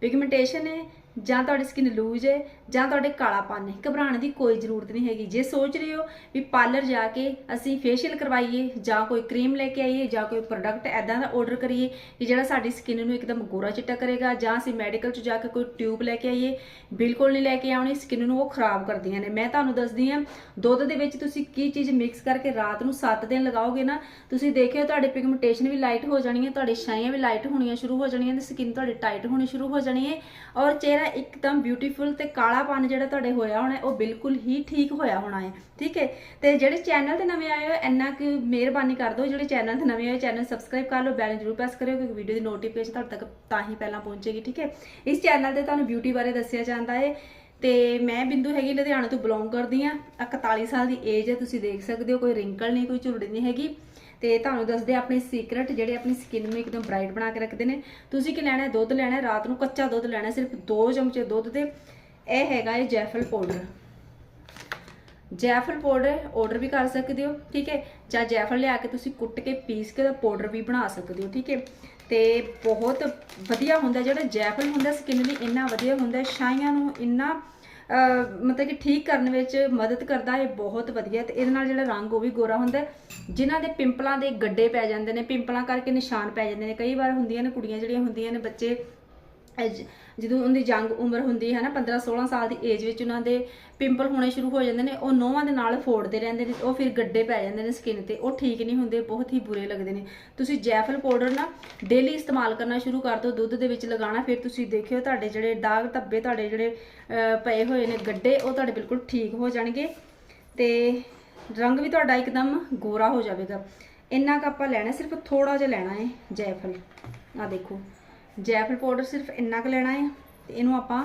Pigmentation ਹੈ। ਜਾਂ ਤੁਹਾਡੀ ਸਕਿਨ ਲੂਜ਼ ਹੈ ਜਾਂ ਤੁਹਾਡੇ ਕਾਲਾਪਨ ਹੈ, ਘਬਰਾਉਣ ਦੀ ਕੋਈ ਜ਼ਰੂਰਤ ਨਹੀਂ ਹੈਗੀ। ਜੇ ਸੋਚ ਰਹੇ ਹੋ ਵੀ ਪਾਰਲਰ ਜਾ ਕੇ ਅਸੀਂ ਫੇਸ਼ੀਅਲ ਕਰਵਾਈਏ, ਜਾਂ ਕੋਈ ਕਰੀਮ ਲੈ ਕੇ ਆਈਏ, ਜਾਂ ਕੋਈ ਪ੍ਰੋਡਕਟ ਐਦਾਂ ਦਾ ਆਰਡਰ ਕਰੀਏ ਕਿ ਜਿਹੜਾ ਸਾਡੀ ਸਕਿਨ ਨੂੰ ਇੱਕਦਮ ਗੋਰਾ ਚਿੱਟਾ ਕਰੇਗਾ, ਜਾਂ ਅਸੀਂ ਮੈਡੀਕਲ 'ਚ ਜਾ ਕੇ ਕੋਈ ਟਿਊਬ ਲੈ ਕੇ ਆਈਏ, ਬਿਲਕੁਲ ਨਹੀਂ ਲੈ ਕੇ ਆਉਣੀ ਸਕਿਨ ਨੂੰ ਉਹ ਖਰਾਬ ਕਰਦੀਆਂ ਨੇ। ਮੈਂ ਤੁਹਾਨੂੰ ਦੱਸਦੀ ਹਾਂ, ਦੁੱਧ ਦੇ ਵਿੱਚ ਤੁਸੀਂ ਕੀ ਚੀਜ਼ ਮਿਕਸ ਕਰਕੇ ਰਾਤ ਨੂੰ 7 ਦਿਨ ਲਗਾਓਗੇ ਨਾ, ਤੁਸੀਂ ਦੇਖਿਓ ਤੁਹਾਡੇ ਪਿਗਮੈਂਟੇਸ਼ਨ ਵੀ ਲਾਈਟ ਹੋ ਜਾਣੀ ਹੈ, ਤੁਹਾਡੀ ਛਾਈਆਂ ਵੀ ਲਾਈਟ ਹੋਣੀਆਂ ਸ਼ੁਰੂ ਹੋ ਜਾਣੀਆਂ, ਤੇ ਸਕਿਨ ਤੁਹਾਡੀ ਟਾਈਟ ਹੋਣੀ ਸ਼ੁਰੂ ਹੋ ਜਾਣੀ ਹੈ, ਔਰ ਚਿਹਰਾ ਇੱਕਦਮ ਬਿਊਟੀਫੁਲ ਤੇ ਕਾਲਾਪਨ ਜਿਹੜਾ ਤੁਹਾਡੇ ਹੋਇਆ ਹੋਣਾ ਉਹ ਬਿਲਕੁਲ ਹੀ ਠੀਕ ਹੋਇਆ ਹੋਣਾ ਹੈ, ਠੀਕ ਹੈ? ਤੇ ਜਿਹੜੇ ਚੈਨਲ ਤੇ ਨਵੇਂ ਆਏ ਹੋ, ਇੰਨਾ ਕਿ ਮਿਹਰਬਾਨੀ ਕਰ ਦਿਓ, ਜਿਹੜੇ ਚੈਨਲ ਤੇ ਨਵੇਂ ਆਏ ਚੈਨਲ ਸਬਸਕ੍ਰਾਈਬ ਕਰ ਲਓ ਬੈਲ ਜ਼ਰੂਰ ਪ੍ਰੈਸ ਕਰਿਓ, ਕਿਉਂਕਿ ਵੀਡੀਓ ਦੀ ਨੋਟੀਫਿਕੇਸ਼ਨ ਤੁਹਾਡੇ ਤੱਕ ਤਾਂ ਹੀ ਪਹਿਲਾਂ ਪਹੁੰਚੇਗੀ, ਠੀਕ ਹੈ? ਇਸ ਚੈਨਲ ਤੇ ਤੁਹਾਨੂੰ ਬਿਊਟੀ ਬਾਰੇ ਦੱਸਿਆ ਜਾਂਦਾ ਹੈ, ਤੇ ਮੈਂ ਬਿੰਦੂ ਹੈਗੀ, ਲੁਧਿਆਣਾ ਤੋਂ ਬਿਲੋਂਗ ਕਰਦੀ ਆ 41 ਸਾਲ ਦੀ ਏਜ ਹੈ, ਤੁਸੀਂ ਦੇਖ ਸਕਦੇ ਹੋ, ਕੋਈ ਰਿੰਕਲ ਨਹੀਂ, ਕੋਈ ਝੁਰੜੀ ਨਹੀਂ ਹੈਗੀ। ਤੇ ਤੁਹਾਨੂੰ ਦੱਸਦੇ ਆ, ਆਪਣੇ ਸੀਕ੍ਰੇਟ ਜਿਹੜੇ ਆਪਣੀ ਸਕਿਨ ਨੂੰ ਇੱਕਦਮ ਬ੍ਰਾਈਟ ਬਣਾ ਕੇ ਰੱਖਦੇ ਨੇ। ਤੁਸੀਂ ਕੀ ਲੈਣਾ ਹੈ? ਦੁੱਧ ਲੈਣਾ ਹੈ? ਰਾਤ ਨੂੰ ਕੱਚਾ ਦੁੱਧ ਲੈਣਾ ਸਿਰਫ 2 ਚਮਚੇ ਦੁੱਧ 'ਤੇ ਇਹ ਹੈਗਾ ਇਹ ਜੈਫਲ ਪਾਊਡਰ ਜੈਫਲ ਪਾਊਡਰ ਆਰਡਰ ਵੀ ਕਰ ਸਕਦੇ ਹੋ, ਠੀਕ ਹੈ? ਜਾਂ ਜੈਫਲ ਲਿਆ ਕੇ ਤੁਸੀਂ ਕੁੱਟ ਕੇ ਪੀਸ ਕੇ ਦਾ ਪਾਊਡਰ ਵੀ ਬਣਾ ਸਕਦੇ ਹੋ, ਠੀਕ ਹੈ? ਤੇ ਬਹੁਤ ਵਧੀਆ ਹੁੰਦਾ ਜਿਹੜਾ ਜੈਫਲ ਹੁੰਦਾ ਸਕਿਨ ਲਈ ਇੰਨਾ ਵਧੀਆ ਹੁੰਦਾ ਛਾਈਆਂ ਨੂੰ ਇੰਨਾ ਮਤਲਬ ਕਿ ਠੀਕ ਕਰਨ ਵਿੱਚ ਮਦਦ ਕਰਦਾ ਹੈ ਬਹੁਤ ਵਧੀਆ ਤੇ ਇਹਦੇ ਨਾਲ ਜਿਹੜਾ ਰੰਗ, ਉਹ ਵੀ ਗੋਰਾ ਹੁੰਦਾ ਹੈ। ਜਿਨ੍ਹਾਂ ਦੇ ਪਿੰਪਲਾਂ ਦੇ ਗੱਡੇ ਪੈ ਜਾਂਦੇ ਨੇ, ਪਿੰਪਲਾਂ ਕਰਕੇ ਨਿਸ਼ਾਨ ਪੈ ਜਾਂਦੇ ਨੇ ਕਈ ਵਾਰ ਹੁੰਦੀਆਂ ਨੇ ਕੁੜੀਆਂ ਜਿਹੜੀਆਂ ਹੁੰਦੀਆਂ ਨੇ, ਬੱਚੇ ਅਹ ਜ- ਜਦੋਂ ਉਹਦੀ ਜੰਗ ਉਮਰ ਹੁੰਦੀ ਹੈ ਨਾ 15 16 ਸਾਲ ਦੀ ਏਜ ਵਿੱਚ ਉਹਨਾਂ ਦੇ ਪਿੰਪਲ ਹੋਣੇ ਸ਼ੁਰੂ ਹੋ ਜਾਂਦੇ ਨੇ, ਉਹ ਨੋਹਾਂ ਦੇ ਨਾਲ ਫੋੜਦੇ ਰਹਿੰਦੇ ਨੇ, ਉਹ ਫਿਰ ਗੱਡੇ ਪੈ ਜਾਂਦੇ ਨੇ ਸਕਿਨ ਤੇ, ਉਹ ਠੀਕ ਨਹੀਂ ਹੁੰਦੇ, ਬਹੁਤ ਹੀ ਬੁਰੇ ਲੱਗਦੇ ਨੇ। ਤੁਸੀਂ ਜੈਫਲ ਪਾਊਡਰ ਨਾ ਡੇਲੀ ਇਸਤੇਮਾਲ ਕਰਨਾ ਸ਼ੁਰੂ ਕਰ ਦਿਓ, ਦੁੱਧ ਦੇ ਵਿੱਚ ਲਗਾਉਣਾ, ਫਿਰ ਤੁਸੀਂ ਦੇਖਿਓ ਤੁਹਾਡੇ ਜਿਹੜੇ ਦਾਗ ਧੱਬੇ ਤੁਹਾਡੇ ਜਿਹੜੇ ਪਏ ਹੋਏ ਨੇ ਗੱਡੇ, ਉਹ ਤੁਹਾਡੇ ਬਿਲਕੁਲ ਠੀਕ ਹੋ ਜਾਣਗੇ ਤੇ ਰੰਗ ਵੀ ਤੁਹਾਡਾ ਇੱਕਦਮ ਗੋਰਾ ਹੋ ਜਾਵੇਗਾ। ਇੰਨਾ ਕੁ ਆਪਾਂ ਲੈਣਾ, ਸਿਰਫ ਥੋੜਾ ਜਿਹਾ ਲੈਣਾ ਹੈ ਜੈਫਲ। ਆ ਦੇਖੋ। ਜੈਫਲ ਪਾਊਡਰ ਸਿਰਫ ਇੰਨਾ ਕੁ ਲੈਣਾ ਹੈ ਤੇ ਇਹਨੂੰ ਆਪਾਂ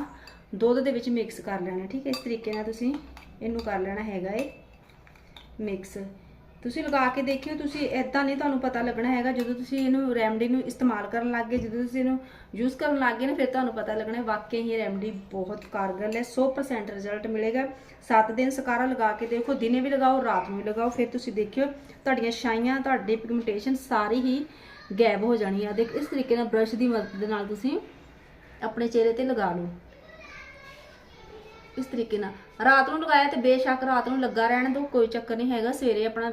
ਦੁੱਧ ਦੇ ਵਿੱਚ ਮਿਕਸ ਕਰ ਲੈਣਾ, ਠੀਕ ਹੈ? ਇਸ ਤਰੀਕੇ ਨਾਲ ਤੁਸੀਂ ਇਹਨੂੰ ਕਰ ਲੈਣਾ ਹੈਗਾ ਏ ਮਿਕਸ ਤੁਸੀਂ ਲਗਾ ਕੇ ਦੇਖਿਓ, ਤੁਸੀਂ ਐਦਾਂ ਨਹੀਂ ਤੁਹਾਨੂੰ ਪਤਾ ਲੱਗਣਾ ਹੈਗਾ, ਜਦੋਂ ਤੁਸੀਂ ਇਹਨੂੰ ਰੈਮਡੀ ਨੂੰ ਇਸਤੇਮਾਲ ਕਰਨ ਲੱਗ ਗਏ, ਜਦੋਂ ਤੁਸੀਂ ਇਹਨੂੰ ਯੂਜ਼ ਕਰਨ ਲੱਗ ਗਏ ਨਾ, ਫਿਰ ਤੁਹਾਨੂੰ ਪਤਾ ਲੱਗਣਾ ਹੈ, ਵਾਕਈ ਹੀ ਰੈਮਡੀ ਬਹੁਤ ਕਾਰਗਰ ਹੈ 100% ਰਿਜ਼ਲਟ ਮਿਲੇਗਾ। 7 ਦਿਨ ਸਕਾਰਾ ਲਗਾ ਕੇ ਦੇਖੋ, ਦਿਨੇ ਵੀ ਲਗਾਓ, ਰਾਤ ਨੂੰ ਵੀ ਲਗਾਓ, ਫਿਰ ਤੁਸੀਂ ਦੇਖਿਓ, ਤੁਹਾਡੀਆਂ ਛਾਈਆਂ, ਤੁਹਾਡੀ ਪਿਗਮੈਂਟੇਸ਼ਨ ਸਾਰੀ ਹੀ ਗਾਇਬ ਹੋ ਜਾਣੀ ਆ। ਦੇਖ, ਇਸ ਤਰੀਕੇ ਨਾਲ ਬ੍ਰਸ਼ ਦੀ ਮਦਦ ਦੇ ਨਾਲ ਤੁਸੀਂ ਆਪਣੇ ਚਿਹਰੇ ਤੇ ਲਗਾ ਲਓ। ਇਸ ਤਰੀਕੇ ਨਾਲ। ਰਾਤ ਨੂੰ ਲਗਾਇਆ ਤੇ ਬੇਸ਼ੱਕ ਰਾਤ ਨੂੰ ਲੱਗਾ ਰਹਿਣ ਦਿਓ, ਕੋਈ ਚੱਕਰ ਨਹੀਂ ਹੈਗਾ। ਸਵੇਰੇ ਆਪਣਾ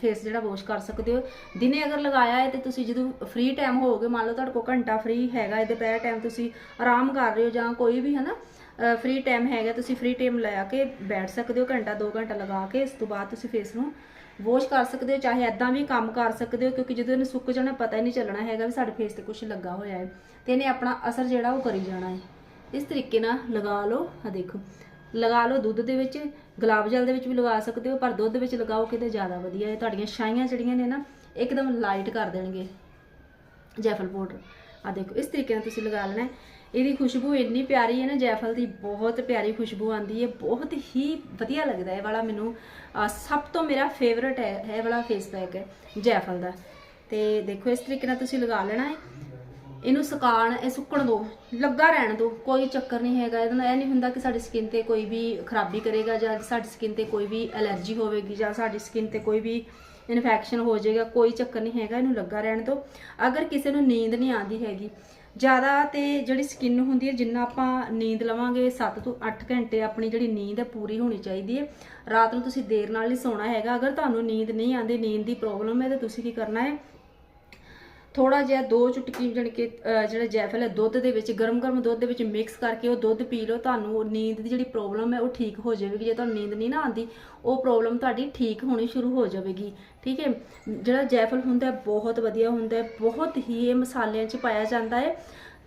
ਫੇਸ ਜਿਹੜਾ ਵਾਸ਼ ਕਰ ਸਕਦੇ ਹੋ। ਦਿਨੇ ਅਗਰ ਲਗਾਇਆ ਹੈ ਤੇ ਤੁਸੀਂ ਜਦੋਂ ਫ੍ਰੀ ਟਾਈਮ ਹੋਵੋਗੇ, ਮੰਨ ਲਓ ਤੁਹਾਡੇ ਕੋਲ ਘੰਟਾ ਫ੍ਰੀ ਹੈਗਾ ਹੈ, ਦੁਪਹਿਰ ਟਾਈਮ ਤੁਸੀਂ ਆਰਾਮ ਕਰ ਰਹੇ ਹੋ ਜਾਂ ਕੋਈ ਵੀ, ਹਨਾ ਫ੍ਰੀ ਟਾਈਮ ਹੈਗਾ, ਤੁਸੀਂ ਫ੍ਰੀ ਟਾਈਮ ਲੈ ਕੇ ਬੈਠ ਸਕਦੇ ਹੋ, ਘੰਟਾ 2 ਘੰਟਾ ਲਗਾ ਕੇ, ਇਸ ਤੋਂ ਬਾਅਦ ਤੁਸੀਂ ਫੇਸ ਨੂੰ ਵੋਸ਼ ਕਰ ਸਕਦੇ ਹੋ, ਚਾਹੇ ਐਦਾਂ ਵੀ ਕੰਮ ਕਰ ਸਕਦੇ ਹੋ, ਕਿਉਂਕਿ ਜਦੋਂ ਇਹਨੂੰ ਸੁੱਕ ਜਾਣਾ ਪਤਾ ਹੀ ਨਹੀਂ ਚੱਲਣਾ ਹੈਗਾ ਵੀ ਸਾਡੇ ਫੇਸ ਤੇ ਕੁਝ ਲੱਗਾ ਹੋਇਆ ਹੈ ਤੇ ਇਹਨੇ ਆਪਣਾ ਅਸਰ ਜਿਹੜਾ ਉਹ ਕਰੀ ਜਾਣਾ ਹੈ। ਇਸ ਤਰੀਕੇ ਨਾਲ ਲਗਾ ਲਓ ਆ ਦੇਖੋ, ਲਗਾ ਲਓ ਦੁੱਧ ਦੇ ਵਿੱਚ, ਗੁਲਾਬ ਜਲ ਦੇ ਵਿੱਚ ਵੀ ਲਗਾ ਸਕਦੇ ਹੋ, ਪਰ ਦੁੱਧ ਵਿੱਚ ਲਗਾਓ ਕਿਤੇ ਜ਼ਿਆਦਾ ਵਧੀਆ ਹੈ। ਤੁਹਾਡੀਆਂ ਛਾਈਆਂ ਜਿਹੜੀਆਂ ਨੇ ਨਾ, ਇੱਕਦਮ ਲਾਈਟ ਕਰ ਦੇਣਗੇ। ਜੈਫਲ ਪਾਊਡਰ। ਆ ਦੇਖੋ, ਇਸ ਤਰੀਕੇ ਨਾਲ ਤੁਸੀਂ ਲਗਾ ਲੈਣਾ ਇਹਦੀ ਖੁਸ਼ਬੂ ਇੰਨੀ ਪਿਆਰੀ ਹੈ ਨਾ, ਜੈਫਲ ਦੀ ਬਹੁਤ ਪਿਆਰੀ ਖੁਸ਼ਬੂ ਆਂਦੀ ਹੈ। ਬਹੁਤ ਹੀ ਵਧੀਆ ਲੱਗਦਾ ਹੈ ਇਹ ਵਾਲਾ ਮੈਨੂੰ। ਸਭ ਤੋਂ ਮੇਰਾ ਫੇਵਰਟ ਹੈ, ਇਹ ਵਾਲਾ ਫੇਸ ਪੈਕ ਹੈ ਜੈਫਲ ਦਾ। ਤੇ ਦੇਖੋ, ਇਸ ਤਰੀਕੇ ਨਾਲ ਤੁਸੀਂ ਲਗਾ ਲੈਣਾ ਹੈ। ਇਹਨੂੰ ਸੁਕਾਣ ਇਹ ਸੁੱਕਣ ਦੋ, ਲੱਗਾ ਰਹਿਣ ਦੋ, ਕੋਈ ਚੱਕਰ ਨਹੀਂ ਹੈਗਾ। ਇਹਦਾ ਨਾਲ ਇਹ ਨਹੀਂ ਹੁੰਦਾ ਕਿ ਸਾਡੀ ਸਕਿਨ ਤੇ ਕੋਈ ਵੀ ਖਰਾਬੀ ਕਰੇਗਾ ਜਾਂ ਸਾਡੀ ਸਕਿਨ ਤੇ ਕੋਈ ਵੀ ਐਲਰਜੀ ਹੋਵੇਗੀ ਜਾਂ ਸਾਡੀ ਸਕਿਨ ਤੇ ਕੋਈ ਵੀ ਇਨਫੈਕਸ਼ਨ ਹੋ ਜਾਏਗਾ, ਕੋਈ ਚੱਕਰ ਨਹੀਂ ਹੈਗਾ, ਇਹਨੂੰ ਲੱਗਾ ਰਹਿਣ ਦੋ। ਅਗਰ ਕਿਸੇ ਨੂੰ ਨੀਂਦ ਨਹੀਂ ਆਉਂਦੀ ਹੈਗੀ, ਜ਼ਿਆਦਾ ਤੇ ਜਿਹੜੀ ਸਕਿਨ ਹੁੰਦੀ ਹੈ, ਜਿੰਨਾ ਆਪਾਂ ਨੀਂਦ ਲਵਾਂਗੇ 7 ਤੋਂ 8 ਘੰਟੇ ਆਪਣੀ ਜਿਹੜੀ ਨੀਂਦ ਹੈ, ਪੂਰੀ ਹੋਣੀ ਚਾਹੀਦੀ ਹੈ। ਰਾਤ ਨੂੰ ਤੁਸੀਂ ਦੇਰ ਨਾਲ ਹੀ ਸੌਣਾ ਹੈਗਾ। ਅਗਰ ਤੁਹਾਨੂੰ ਨੀਂਦ ਨਹੀਂ ਆਉਂਦੀ, ਨੀਂਦ ਦੀ ਪ੍ਰੋਬਲਮ ਹੈ, ਤਾਂ ਤੁਸੀਂ ਕੀ ਕਰਨਾ ਹੈ? ਥੋੜਾ ਜਿਹਾ ਦੋ ਚੁਟਕੀ ਜਾਣੀ ਕਿ ਜਿਹੜਾ ਜੈਫਲ ਹੈ, ਦੁੱਧ ਦੇ ਵਿੱਚ ਗਰਮ-ਗਰਮ ਦੁੱਧ ਦੇ ਵਿੱਚ ਮਿਕਸ ਕਰਕੇ ਉਹ ਦੁੱਧ ਪੀ ਲਓ, ਤੁਹਾਨੂੰ ਨੀਂਦ ਦੀ ਜਿਹੜੀ ਪ੍ਰੋਬਲਮ ਹੈ ਉਹ ਠੀਕ ਹੋ ਜਾਵੇਗੀ। ਜੇ ਤੁਹਾਨੂੰ ਨੀਂਦ ਨਹੀਂ ਨਾ ਆਉਂਦੀ, ਉਹ ਪ੍ਰੋਬਲਮ ਤੁਹਾਡੀ ਠੀਕ ਹੋਣੀ ਸ਼ੁਰੂ ਹੋ ਜਾਵੇਗੀ। ਠੀਕ ਹੈ? ਜਿਹੜਾ ਜੈਫਲ ਹੁੰਦਾ ਹੈ, ਬਹੁਤ ਵਧੀਆ ਹੁੰਦਾ ਹੈ, ਬਹੁਤ ਹੀ ਇਹ ਮਸਾਲਿਆਂ 'ਚ ਪਾਇਆ ਜਾਂਦਾ ਹੈ।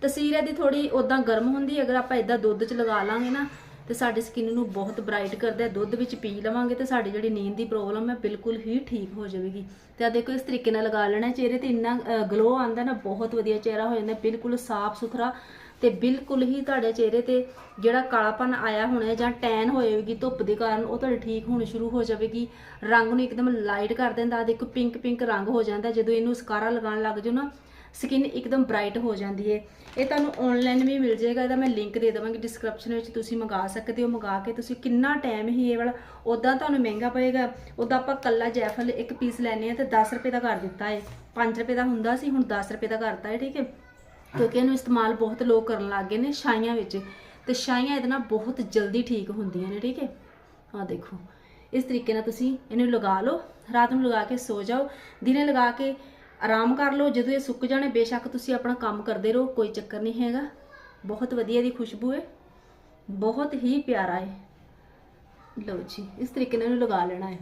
ਤਸੀਰ ਇਹਦੀ ਥੋੜੀ ਉਦਾਂ ਗਰਮ ਹੁੰਦੀ ਅਗਰ ਆਪਾਂ ਇਦਾਂ ਦੁੱਧ 'ਚ ਲਗਾ ਲਾਂਗੇ ਨਾ ਤੇ ਸਾਡੀ ਸਕਿਨ ਨੂੰ ਬਹੁਤ ਬ੍ਰਾਈਟ ਕਰਦਾ ਹੈ, ਦੁੱਧ ਵਿੱਚ ਪੀ ਲਵਾਂਗੇ ਤੇ ਸਾਡੀ ਜਿਹੜੀ ਨੀਂਦ ਦੀ ਪ੍ਰੋਬਲਮ ਹੈ ਬਿਲਕੁਲ ਹੀ ਠੀਕ ਹੋ ਜਾਵੇਗੀ। ਤੇ ਆ ਦੇਖੋ, ਇਸ ਤਰੀਕੇ ਨਾਲ ਲਗਾ ਲੈਣਾ ਚਿਹਰੇ ਤੇ ਇੰਨਾ ਗਲੋ ਆਉਂਦਾ ਨਾ, ਬਹੁਤ ਵਧੀਆ ਚਿਹਰਾ ਹੋ ਜਾਂਦਾ, ਬਿਲਕੁਲ ਸਾਫ਼ ਸੁਥਰਾ ਤੇ ਬਿਲਕੁਲ ਹੀ ਤੁਹਾਡੇ ਚਿਹਰੇ ਤੇ ਜਿਹੜਾ ਕਾਲਾਪਨ ਆਇਆ ਹੋਣਾ ਜਾਂ ਟੈਨ ਹੋਏਗੀ, ਧੁੱਪ ਦੇ ਕਾਰਨ ਉਹ ਤੁਹਾਡੇ ਠੀਕ ਹੋਣੀ ਸ਼ੁਰੂ ਹੋ ਜਾਵੇਗੀ। ਰੰਗ ਨੂੰ ਇੱਕਦਮ ਲਾਈਟ ਕਰ ਦਿੰਦਾ, ਆਹ ਦੇਖੋ ਪਿੰਕ ਪਿੰਕ ਰੰਗ ਹੋ ਜਾਂਦਾ, ਜਦੋਂ ਇਹਨੂੰ ਸਕਾਰਾ ਲਗਾਉਣ ਲੱਗ ਜਾਓ ਨਾ ਸਕਿਨ ਇੱਕਦਮ ਬ੍ਰਾਈਟ ਹੋ ਜਾਂਦੀ ਹੈ ਇਹ ਤੁਹਾਨੂੰ ਆਨਲਾਈਨ ਵੀ ਮਿਲ ਜਾਏਗਾ। ਇਹਦਾ ਮੈਂ ਲਿੰਕ ਦੇ ਦੇਵਾਂਗੀ ਡਿਸਕ੍ਰਿਪਸ਼ਨ ਵਿੱਚ। ਤੁਸੀਂ ਮੰਗਾ ਸਕਦੇ ਹੋ। ਮੰਗਾ ਕੇ ਤੁਸੀਂ ਕਿੰਨਾ ਟਾਈਮ ਹੀ ਇਹ ਵਾਲਾ ਉਦਾਂ ਤੁਹਾਨੂੰ ਮਹਿੰਗਾ ਪਏਗਾ। ਉਦਾਂ ਆਪਾਂ ਕੱਲਾ ਜੈਫਲ ਇੱਕ ਪੀਸ ਲੈਨੇ ਆ ਤੇ 10 ਰੁਪਏ ਦਾ ਕਰ ਦਿੱਤਾ ਹੈ 5 ਰੁਪਏ ਦਾ ਹੁੰਦਾ ਸੀ, ਹੁਣ 10 ਰੁਪਏ ਦਾ ਕਰਤਾ ਹੈ ਠੀਕ ਹੈ ਕਿਉਂਕਿ ਇਹਨੂੰ ਇਸਤੇਮਾਲ ਬਹੁਤ ਲੋਕ ਕਰਨ ਲੱਗ ਗਏ ਨੇ ਛਾਈਆਂ ਵਿੱਚ। ਤੇ ਛਾਈਆਂ ਇਹਦੇ ਨਾਲ ਬਹੁਤ ਜਲਦੀ ਠੀਕ ਹੁੰਦੀਆਂ ਨੇ, ਠੀਕ ਹੈ ਆ ਦੇਖੋ। ਇਸ ਤਰੀਕੇ ਨਾਲ ਤੁਸੀਂ ਇਹਨੂੰ ਲਗਾ ਲਓ। ਰਾਤ ਨੂੰ ਲਗਾ ਕੇ ਸੋ ਜਾਓ। ਦਿਨੇ ਲਗਾ ਕੇ ਆਰਾਮ ਕਰ ਲਓ, ਜਦੋਂ ਇਹ ਸੁੱਕ ਜਾਣੇ, ਬੇਸ਼ੱਕ ਤੁਸੀਂ ਆਪਣਾ ਕੰਮ ਕਰਦੇ ਰਹੋ, ਕੋਈ ਚੱਕਰ ਨਹੀਂ ਹੈਗਾ। ਬਹੁਤ ਵਧੀਆ ਦੀ ਖੁਸ਼ਬੂ ਹੈ। ਬਹੁਤ ਹੀ ਪਿਆਰਾ ਹੈ। ਲਓ ਜੀ, ਇਸ ਤਰੀਕੇ ਨਾਲ ਇਹਨੂੰ ਲਗਾ ਲੈਣਾ ਹੈ।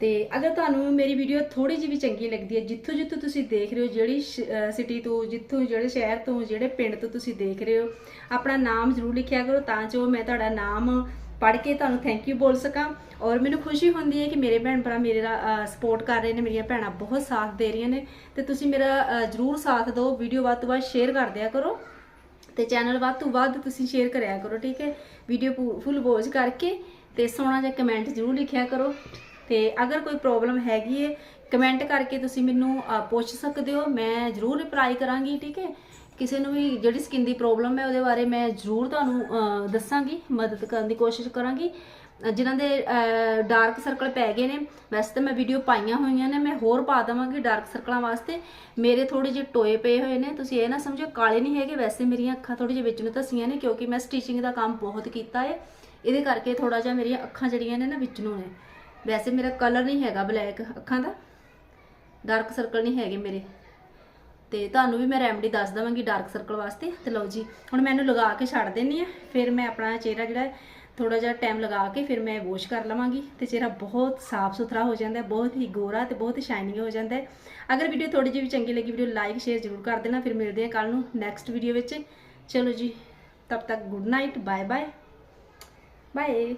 ਤੇ ਅਗਰ ਤੁਹਾਨੂੰ ਮੇਰੀ ਵੀਡੀਓ ਥੋੜੀ ਜਿਹੀ ਵੀ ਚੰਗੀ ਲੱਗਦੀ ਹੈ, ਜਿੱਥੋਂ ਜਿੱਥੋਂ ਤੁਸੀਂ ਦੇਖ ਰਹੇ ਹੋ, ਜਿਹੜੀ ਸਿਟੀ ਤੋਂ, ਜਿੱਥੋਂ ਜਿਹੜੇ ਸ਼ਹਿਰ ਤੋਂ, ਜਿਹੜੇ ਪਿੰਡ ਤੋਂ ਤੁਸੀਂ ਦੇਖ ਰਹੇ ਹੋ, ਆਪਣਾ ਨਾਮ ਜ਼ਰੂਰ ਲਿਖਿਆ ਕਰੋ, ਤਾਂ ਜੋ ਮੈਂ ਤੁਹਾਡਾ ਨਾਮ ਪੜ੍ਹ ਕੇ ਤੁਹਾਨੂੰ ਥੈਂਕ ਯੂ ਬੋਲ ਸਕਾਂ। ਔਰ ਮੈਨੂੰ ਖੁਸ਼ੀ ਹੁੰਦੀ ਹੈ ਕਿ ਮੇਰੇ ਭੈਣ ਭਰਾ ਮੇਰਾ ਸਪੋਰਟ ਕਰ ਰਹੇ ਨੇ, ਮੇਰੀਆਂ ਭੈਣਾਂ ਬਹੁਤ ਸਾਥ ਦੇ ਰਹੀਆਂ ਨੇ। ਤੇ ਤੁਸੀਂ ਮੇਰਾ ਜ਼ਰੂਰ ਸਾਥ ਦਿਓ। ਵੀਡੀਓ ਵੱਧ ਤੋਂ ਵੱਧ ਸ਼ੇਅਰ ਕਰ ਦਿਆ ਕਰੋ। ਤੇ ਚੈਨਲ ਵੱਧ ਤੋਂ ਵੱਧ ਤੁਸੀਂ ਸ਼ੇਅਰ ਕਰਿਆ ਕਰੋ, ਠੀਕ ਹੈ? ਵੀਡੀਓ ਫੁੱਲ ਵੋਚ ਕਰਕੇ ਤੇ ਸੋਹਣਾ ਜਿਹਾ ਕਮੈਂਟ ਜ਼ਰੂਰ ਲਿਖਿਆ ਕਰੋ। ਤੇ ਅਗਰ ਕੋਈ ਪ੍ਰੋਬਲਮ ਹੈਗੀ ਹੈ ਕਮੈਂਟ ਕਰਕੇ ਤੁਸੀਂ ਮੈਨੂੰ ਪੁੱਛ ਸਕਦੇ ਹੋ। ਮੈਂ ਜ਼ਰੂਰ ਰਿਪਲਾਈ ਕਰਾਂਗੀ, ਠੀਕ ਹੈ? ਕਿਸੇ ਨੂੰ ਵੀ ਜਿਹੜੀ ਸਕਿਨ ਦੀ ਪ੍ਰੋਬਲਮ ਹੈ ਉਹਦੇ ਬਾਰੇ ਮੈਂ ਜ਼ਰੂਰ ਤੁਹਾਨੂੰ ਦੱਸਾਂਗੀ ਮਦਦ ਕਰਨ ਦੀ ਕੋਸ਼ਿਸ਼ ਕਰਾਂਗੀ। ਅ, ਜਿਨ੍ਹਾਂ ਦੇ ਡਾਰਕ ਸਰਕਲ ਪੈ ਗਏ ਨੇ ਵੈਸੇ ਤਾਂ ਮੈਂ ਵੀਡੀਓ ਪਾਈਆਂ ਹੋਈਆਂ ਨੇ ਮੈਂ ਹੋਰ ਪਾ ਦਵਾਂਗੀ ਡਾਰਕ ਸਰਕਲਾਂ ਵਾਸਤੇ। ਮੇਰੇ ਥੋੜੇ ਜਿਹੇ ਟੋਏ ਪਏ ਹੋਏ ਨੇ ਤੁਸੀਂ ਇਹ ਨਾ ਸਮਝੋ ਕਾਲੇ ਨਹੀਂ ਹੈਗੇ ਵੈਸੇ ਮੇਰੀਆਂ ਅੱਖਾਂ ਥੋੜੀ ਜਿਹੀ ਵਿੱਚ ਨੂੰ ਧਸੀਆਂ ਨੇ ਕਿਉਂਕਿ ਮੈਂ ਸਟਿਚਿੰਗ ਦਾ ਕੰਮ ਬਹੁਤ ਕੀਤਾ ਹੈ। ਇਹਦੇ ਕਰਕੇ ਥੋੜਾ ਜਿਹਾ ਮੇਰੀਆਂ ਅੱਖਾਂ ਜਿਹੜੀਆਂ ਨੇ ਨਾ ਵਿੱਚ ਨੂੰ ਨੇ। ਵੈਸੇ ਮੇਰਾ ਕਲਰ ਨਹੀਂ ਹੈਗਾ ਬਲੈਕ ਅੱਖਾਂ ਦਾ। ਡਾਰਕ ਸਰਕਲ ਨਹੀਂ ਹੈਗੇ ਮੇਰੇ। ਤੇ ਤੁਹਾਨੂੰ ਵੀ ਮੈਂ ਰੈਮਡੀ ਦੱਸ ਦਵਾਂਗੀ ਡਾਰਕ ਸਰਕਲ ਵਾਸਤੇ। ਤੇ ਲਓ ਜੀ, ਹੁਣ ਮੈਂ ਇਹਨੂੰ ਲਗਾ ਕੇ ਛੱਡ ਦਿੰਨੀ ਆ ਫਿਰ ਮੈਂ ਆਪਣਾ ਚਿਹਰਾ ਜਿਹੜਾ ਥੋੜਾ ਜਿਹਾ ਟਾਈਮ ਲਗਾ ਕੇ ਫਿਰ ਮੈਂ ਵਾਸ਼ ਕਰ ਲਵਾਂਗੀ ਤੇ ਚਿਹਰਾ ਬਹੁਤ ਸਾਫ਼ ਸੁਥਰਾ ਹੋ ਜਾਂਦਾ ਹੈ, ਬਹੁਤ ਹੀ ਗੋਰਾ ਤੇ ਬਹੁਤ ਹੀ ਸ਼ਾਈਨਿੰਗ ਹੋ ਜਾਂਦਾ ਹੈ। ਅਗਰ ਵੀਡੀਓ ਥੋੜੀ ਜਿਹੀ ਵੀ ਚੰਗੀ ਲੱਗੀ ਵੀਡੀਓ ਲਾਈਕ ਸ਼ੇਅਰ ਜ਼ਰੂਰ ਕਰ ਦੇਣਾ। ਫਿਰ ਮਿਲਦੇ ਹਾਂ ਕੱਲ ਨੂੰ ਨੈਕਸਟ ਵੀਡੀਓ ਵਿੱਚ। ਚਲੋ ਜੀ, ਤਬ ਤੱਕ good night bye bye bye